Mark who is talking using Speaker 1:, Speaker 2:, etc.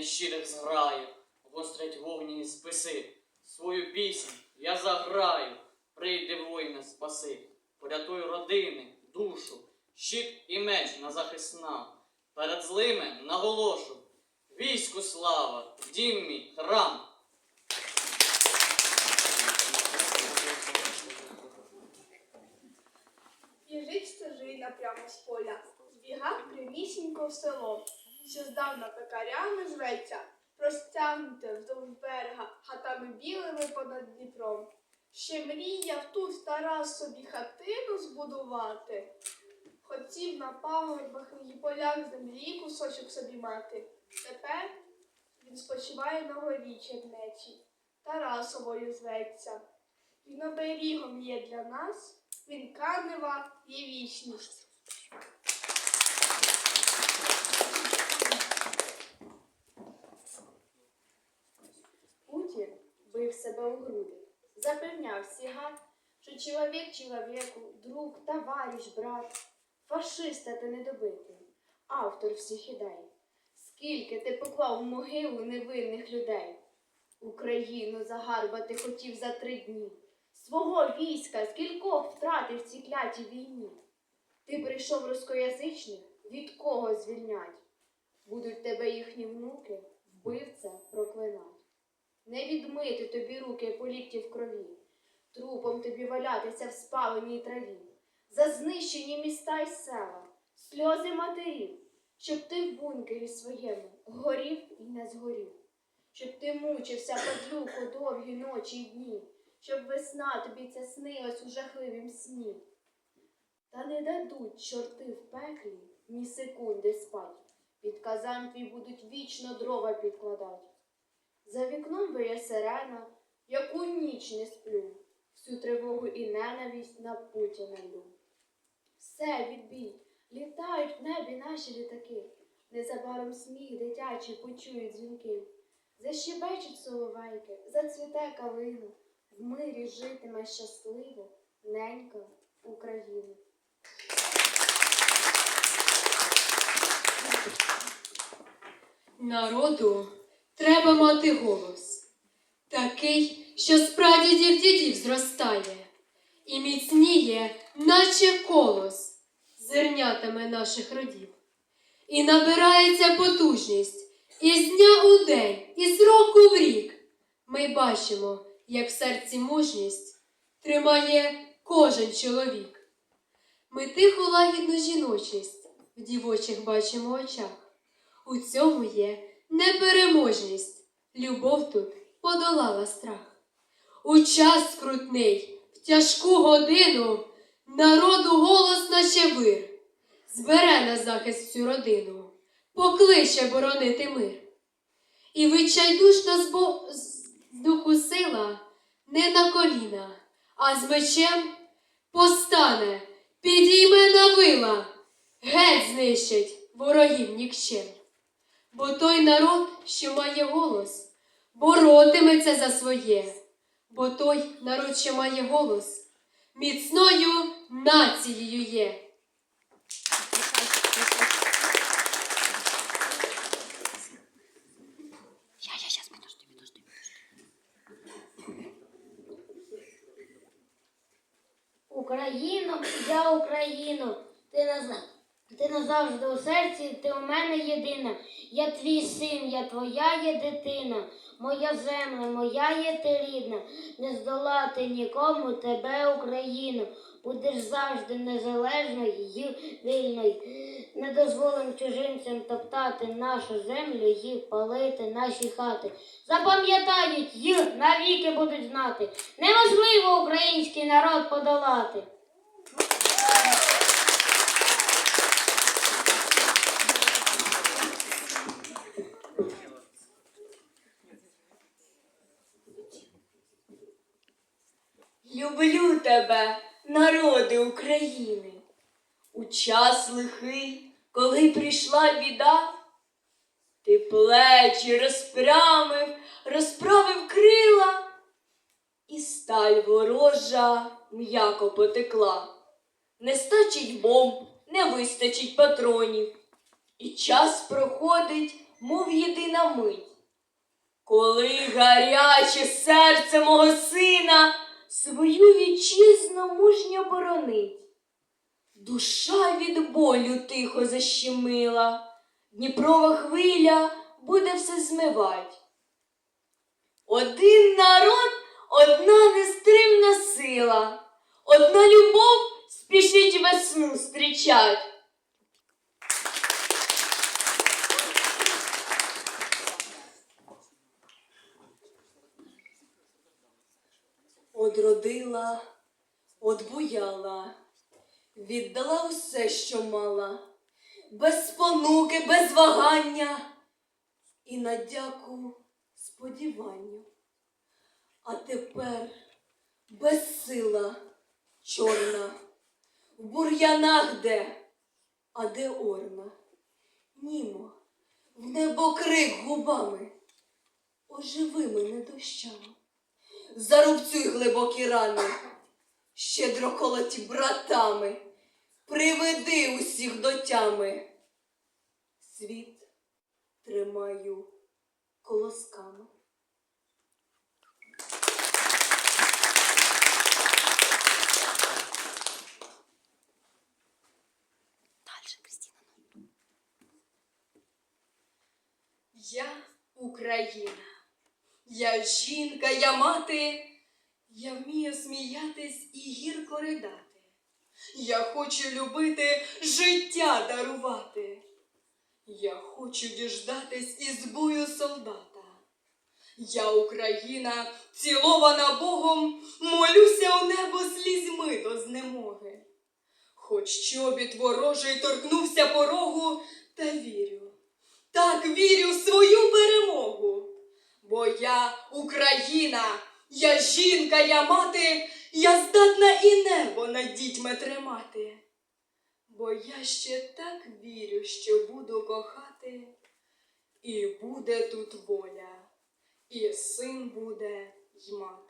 Speaker 1: нещирих зграю, гострять вогняні списи. Свою пісню я заграю, прийди воїна спаси, порятуй родини, душу, щит і меч на захист нам. Перед злими наголошу, війську слава, дім мій, храм.
Speaker 2: Біжить стежина прямо з поля, збіга прямісінько в село, що здавна пекарями зветься, розтягнуте вздовж берега хатами білими понад Дніпром. Ще мріяв тут Тарас собі хатину збудувати, хотів на пагорбах і полях землі кусочок собі мати. Тепер він спочиває на горі Чернечі, Тарасовою зветься. Він оберігом є для нас, він канева є вічність.
Speaker 3: Себе у груди, запевняв сігат, що чоловік чоловіку, друг, товариш, брат, фашиста ти недобитий, автор всіх ідей. Скільки ти поклав в могилу невинних людей? Україну загарбати хотів за три дні. Свого війська скількох втратив в цій війні. Ти прийшов рускоязичних, від кого звільнять? Будуть тебе їхні внуки, вбивця проклинать. Не відмити тобі руки по лікті в крові, трупом тобі валятися в спаленій траві, за знищені міста й села, сльози матерів, щоб ти в бункері своєму горів і не згорів, щоб ти мучився падлюку довгі ночі й дні, щоб весна тобі ця снилась у жахливім сні. Та не дадуть чорти в пеклі ні секунди спать, під казан твій будуть вічно дрова підкладать. За вікном виє сирена, яку ніч не сплю, всю тривогу і ненависть на Путіна лю. Все, відбій, літають в небі наші літаки, незабаром сміх дитячий почують дзвінки. Защебечуть соловейки, зацвіте калина, в мирі житиме щасливо, ненька Україна.
Speaker 4: Народу треба мати голос, такий, що з прадідів дідів зростає, і міцніє, наче колос, зернятами наших родів. І набирається потужність із дня у день, із року в рік. Ми бачимо, як в серці мужність тримає кожен чоловік. Ми тиху лагідну жіночість в дівочих бачимо очах. У цьому є непереможність. Любов тут подолала страх. Час скрутний, в тяжку годину народу голос наче вир. Збере на захист всю родину, покличе боронити мир. І бо... з духу сила не на коліна, а з мечем постане, підійме на вила, геть знищить ворогів нікчем. Бо той народ, що має голос, боротиметься за своє, бо той народ, що має голос, міцною нацією є.
Speaker 5: Україно, я Україно, ти наза... ти назавжди у серці, ти у мене єдина. Я твій син, я твоя є дитина, моя земля, моя є ти рідна, не здолати нікому тебе, Україну. Будеш завжди незалежною і вільною. Не дозволим чужинцям топтати нашу землю і палити наші хати. Запам'ятають і навіки будуть знати. Неможливо український народ подолати.
Speaker 6: Тебе, народи України. У час лихий, коли прийшла біда, ти плечі розпрямив, розправив крила, і сталь ворожа м'яко потекла. Не стачить бомб, не вистачить патронів, і час проходить, мов єдина мить. Коли гаряче серце мого сина свою вітчизну мужньо боронить. Душа від болю тихо защемила, Дніпрова хвиля буде все змивать. Один народ, одна нестримна сила, одна любов спішить весну зустрічать. Одродила, одбуяла, віддала усе, що мала, без спонуки, без вагання і на дяку сподіванню. А тепер безсила чорна, в бур'янах де, а де орна. Німо, в небо крик губами, оживи мене дощами, зарубцюй глибокі рани, щедро колоті братами, приведи усіх до тями. Світ тримаю колосками.
Speaker 7: Я Україна. Я жінка, я мати. Я вмію сміятись і гірко ридати. Я хочу любити, життя дарувати. Я хочу діждатись із бою солдата. Я Україна, цілована Богом, молюся у небо слізьми до знемоги. Хоч чобіт ворожий торкнувся порогу, та вірю, так вірю в свою я Україна, я жінка, я мати, я здатна і небо над дітьми тримати. Бо я ще так вірю, що буду кохати, і буде тут воля, і син буде й мати.